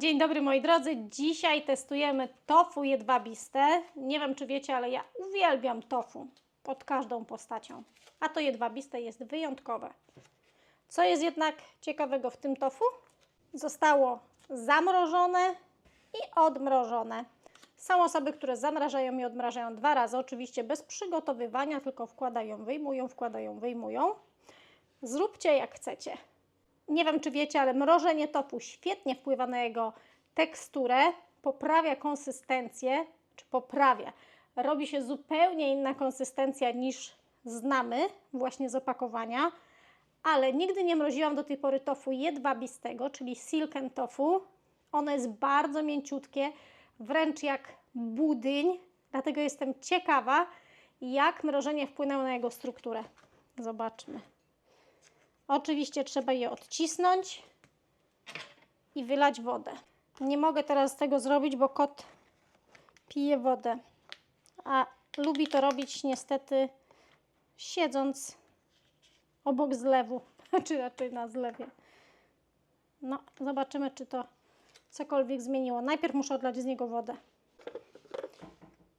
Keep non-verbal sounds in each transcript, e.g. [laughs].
Dzień dobry moi drodzy. Dzisiaj testujemy tofu jedwabiste. Nie wiem czy wiecie, ale ja uwielbiam tofu pod każdą postacią. A to jedwabiste jest wyjątkowe. Co jest jednak ciekawego w tym tofu? Zostało zamrożone i odmrożone. Są osoby, które zamrażają i odmrażają dwa razy, oczywiście bez przygotowywania, tylko wkładają, wyjmują, wkładają, wyjmują. Zróbcie jak chcecie. Nie wiem, czy wiecie, ale mrożenie tofu świetnie wpływa na jego teksturę, poprawia konsystencję, czy poprawia. Robi się zupełnie inna konsystencja niż znamy właśnie z opakowania, ale nigdy nie mroziłam do tej pory tofu jedwabistego, czyli silken tofu. Ono jest bardzo mięciutkie, wręcz jak budyń, dlatego jestem ciekawa, jak mrożenie wpłynęło na jego strukturę. Zobaczmy. Oczywiście trzeba je odcisnąć i wylać wodę. Nie mogę teraz tego zrobić, bo kot pije wodę, a lubi to robić niestety siedząc obok zlewu, [laughs] czy raczej na zlewie. No, zobaczymy, czy to cokolwiek zmieniło. Najpierw muszę odlać z niego wodę.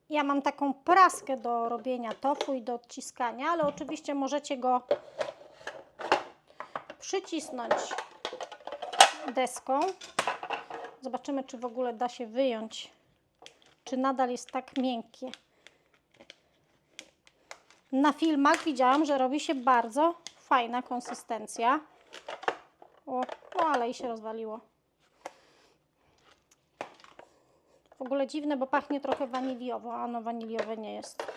Ja mam taką praskę do robienia tofu i do odciskania, ale oczywiście możecie go przycisnąć deską. Zobaczymy, czy w ogóle da się wyjąć, czy nadal jest tak miękkie. Na filmach widziałam, że robi się bardzo fajna konsystencja. O, no ale i się rozwaliło. W ogóle dziwne, bo pachnie trochę waniliowo, a ono waniliowe nie jest.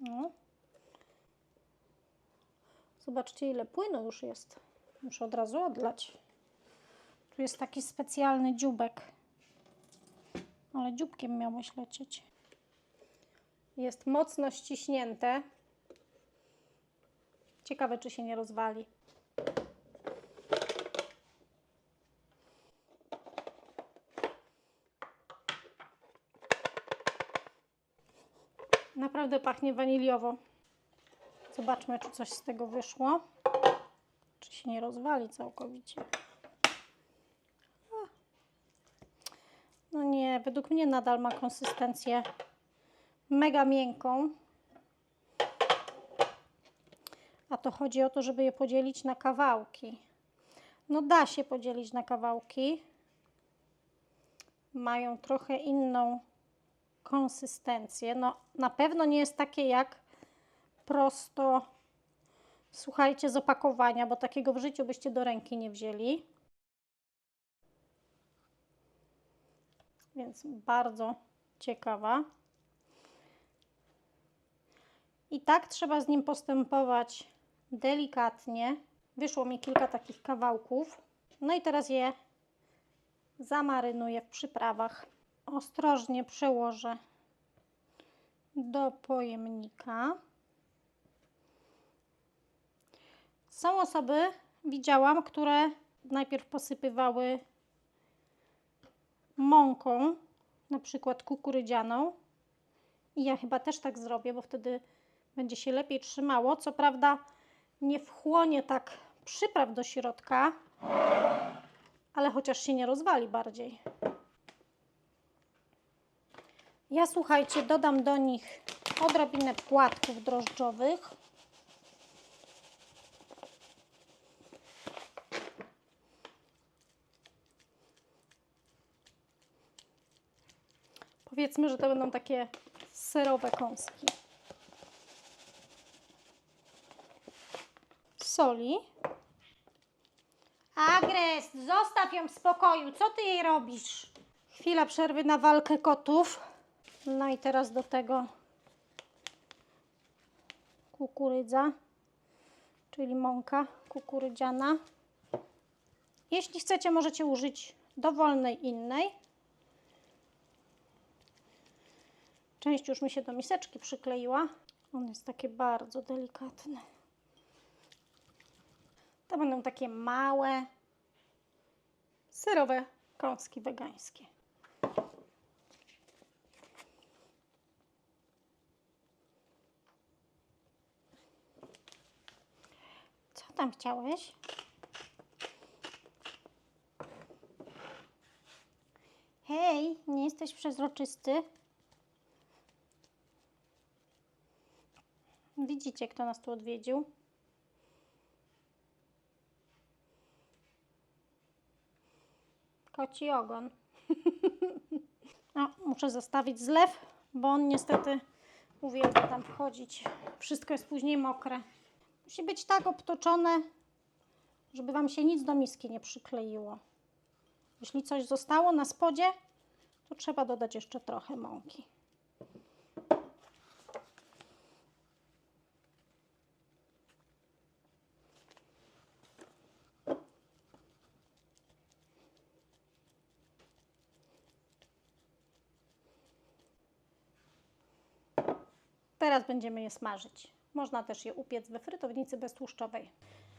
No. Zobaczcie, ile płynu już jest. Muszę od razu odlać. Tu jest taki specjalny dziubek. Ale dzióbkiem miałeś lecieć. Jest mocno ściśnięte. Ciekawe, czy się nie rozwali. Naprawdę pachnie waniliowo. Zobaczmy, czy coś z tego wyszło. Czy się nie rozwali całkowicie. No nie, według mnie nadal ma konsystencję mega miękką. A to chodzi o to, żeby je podzielić na kawałki. No da się podzielić na kawałki. Mają trochę inną konsystencję. No na pewno nie jest takie jak prosto, słuchajcie, z opakowania, bo takiego w życiu byście do ręki nie wzięli. Więc bardzo ciekawa. I tak trzeba z nim postępować delikatnie. Wyszło mi kilka takich kawałków. No i teraz je zamarynuję w przyprawach. Ostrożnie przełożę do pojemnika. Są osoby, widziałam, które najpierw posypywały mąką, na przykład kukurydzianą. I ja chyba też tak zrobię, bo wtedy będzie się lepiej trzymało. Co prawda nie wchłonie tak przypraw do środka, ale chociaż się nie rozwali bardziej. Ja słuchajcie, dodam do nich odrobinę płatków drożdżowych. Powiedzmy, że to będą takie serowe kąski. Soli. Agres, zostaw ją w spokoju. Co ty jej robisz? Chwila przerwy na walkę kotów. No i teraz do tego kukurydza, czyli mąka kukurydziana. Jeśli chcecie, możecie użyć dowolnej innej. Część już mi się do miseczki przykleiła. On jest takie bardzo delikatny. To będą takie małe, serowe kąski wegańskie. Co tam chciałeś? Hej, nie jesteś przezroczysty? Widzicie, kto nas tu odwiedził? Koci ogon. [laughs] No, muszę zostawić zlew, bo on niestety uwielbia tam wchodzić. Wszystko jest później mokre. Musi być tak obtoczone, żeby Wam się nic do miski nie przykleiło. Jeśli coś zostało na spodzie, to trzeba dodać jeszcze trochę mąki. Teraz będziemy je smażyć. Można też je upiec we frytownicy beztłuszczowej.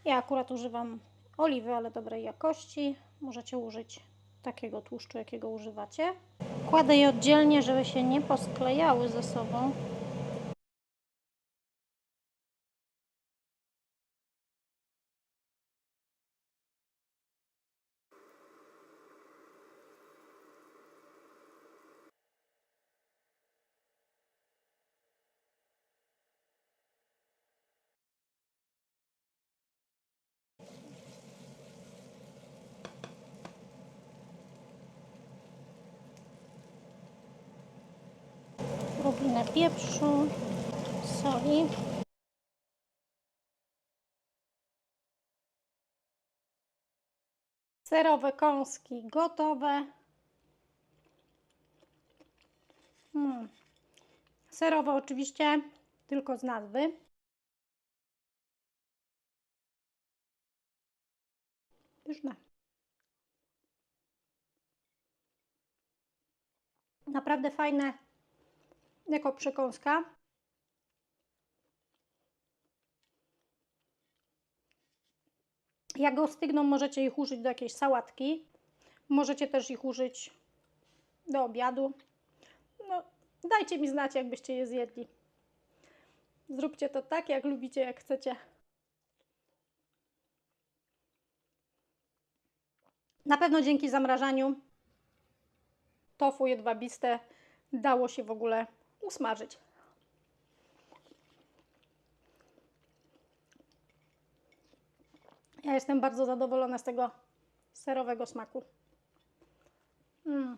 Ja akurat używam oliwy, ale dobrej jakości. Możecie użyć takiego tłuszczu, jakiego używacie. Kładę je oddzielnie, żeby się nie posklejały ze sobą. Odrobinę pieprzu, soli. Serowe kąski gotowe. Hmm. Serowe oczywiście tylko z nazwy. Pyszne. Naprawdę fajne jako przekąska. Jak ostygną, możecie ich użyć do jakiejś sałatki. Możecie też ich użyć do obiadu. No, dajcie mi znać, jakbyście je zjedli. Zróbcie to tak, jak lubicie, jak chcecie. Na pewno dzięki zamrażaniu tofu jedwabiste dało się w ogóle usmażyć. Ja jestem bardzo zadowolona z tego serowego smaku. Mm.